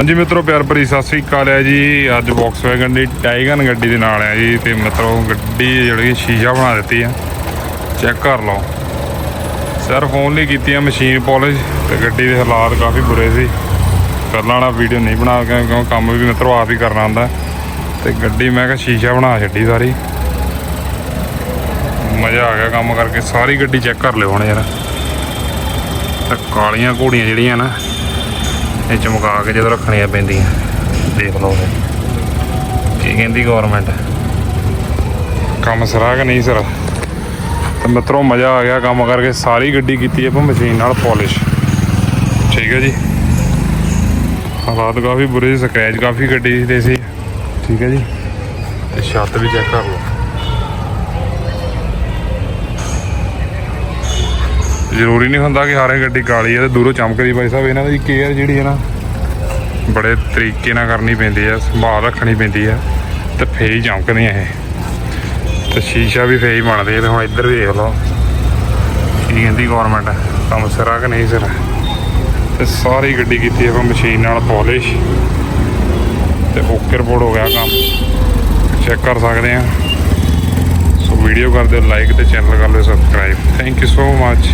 ਹਾਂਜੀ ਮਿੱਤਰੋ, ਪਿਆਰ ਭਰੀ ਸਤਿ ਸ੍ਰੀ ਅਕਾਲ ਹੈ ਜੀ। ਅੱਜ ਵੌਕਸਵੈਗਨ ਦੀ ਟਾਈਗਨ ਗੱਡੀ ਦੇ ਨਾਲ ਆ ਜੀ ਤੇ ਮਿੱਤਰੋ, ਗੱਡੀ ਜਿਹੜੀ ਸ਼ੀਸ਼ਾ ਬਣਾ ਦਿੱਤੀ ਆ। ਚੈੱਕ ਕਰ ਲਓ। ਸਿਰਫ ਓਨਲੀ ਕੀਤੀ ਆ ਮਸ਼ੀਨ ਪਾਲਿਸ਼ ਤੇ ਗੱਡੀ ਦੇ ਹਾਲਾਤ ਕਾਫੀ ਬੁਰੇ ਸੀ। ਪਹਿਲਾਂ ਵਾਲਾ ਵੀਡੀਓ ਨਹੀਂ ਬਣਾ ਕੇ ਕਿਉਂ ਕੰਮ ਵੀ ਮਿੱਤਰੋ ਆਪ ਹੀ ਕਰਨਾ ਹੁੰਦਾ। ਤੇ ਗੱਡੀ ਮੈਂ ਕਿਹਾ ਸ਼ੀਸ਼ਾ ਬਣਾ ਛੱਡੀ ਸਾਰੀ। ਮਜ਼ਾ ਆ ਗਿਆ ਕੰਮ ਕਰਕੇ, ਸਾਰੀ ਗੱਡੀ ਚੈੱਕ ਕਰ ਲਿਓ ਹੁਣ ਯਾਰ। ਤੇ ਕਾਲੀਆਂ ਘੋੜੀਆਂ ਜਿਹੜੀਆਂ ਨਾ ਇਹ ਚਮਕਾ ਕੇ ਜਦੋਂ ਰੱਖਣੀਆਂ ਪੈਂਦੀਆਂ। ਦੇਖ ਲਓ ਕੀ ਕਹਿੰਦੀ ਗਵਰਨਮੈਂਟ ਕੰਮ ਸਰਾ ਕਿ ਨਹੀਂ ਸਰਾ? ਤੇ ਮਿੱਤਰੋ ਮਜ਼ਾ ਆ ਗਿਆ ਕੰਮ ਕਰਕੇ। ਸਾਰੀ ਗੱਡੀ ਕੀਤੀ ਆਪਾਂ ਮਸ਼ੀਨ ਨਾਲ ਪਾਲਿਸ਼ ਠੀਕ ਹੈ ਜੀ। ਹਾਲਾਤ ਕਾਫੀ ਬੁਰੇ ਸੀ ਸਕ੍ਰੈਚ ਕਾਫੀ ਗੱਡੀ ਦੇ ਸੀ ਠੀਕ ਹੈ ਜੀ। ਤੇ ਛੱਤ ਵੀ ਚੈੱਕ ਕਰ ਲਓ। ਜ਼ਰੂਰੀ ਨਹੀਂ ਹੁੰਦਾ ਕਿ ਹਾਰੇ ਗੱਡੀ ਕਾਲੀ ਹੈ ਤੇ ਦੂਰੋਂ ਚਮਕਦੀ ਭਾਈ ਸਾਹਿਬ, ਇਹਨਾਂ ਦੀ ਕੇਅਰ ਜਿਹੜੀ ਹੈ ਨਾ, ਬੜੇ ਤਰੀਕੇ ਨਾਲ ਕਰਨੀ ਪੈਂਦੀ ਹੈ, ਸੰਭਾਲ ਰੱਖਣੀ ਪੈਂਦੀ ਹੈ ਤੇ ਫੇਰ ਹੀ ਚਮਕਦੀਆਂ ਇਹ। ਤੇ ਸ਼ੀਸ਼ਾ ਵੀ ਫੇਰ ਹੀ ਬਣਦੇ ਆ। ਤੇ ਹੁਣ ਇੱਧਰ ਦੇਖ ਲਓ, ਕੀ ਕਹਿੰਦੀ ਗਵਰਨਮੈਂਟ ਕੰਮ ਸਿਰਾ ਕਿ ਨਹੀਂ ਸਿਰਾ? ਤੇ ਸਾਰੀ ਗੱਡੀ ਕੀਤੀ ਆਪਾਂ ਮਸ਼ੀਨ ਨਾਲ ਪਾਲਿਸ਼ ਤੇ ਓਕੇ ਰਿਪੋਰਟ ਹੋ ਗਿਆ ਕੰਮ। ਚੈੱਕ ਕਰ ਸਕਦੇ ਆ। ਸੋ ਵੀਡੀਓ ਕਰ ਦਿਓ ਲਾਈਕ ਤੇ ਚੈਨਲ ਕਰ ਲਿਓ subscribe thank you so much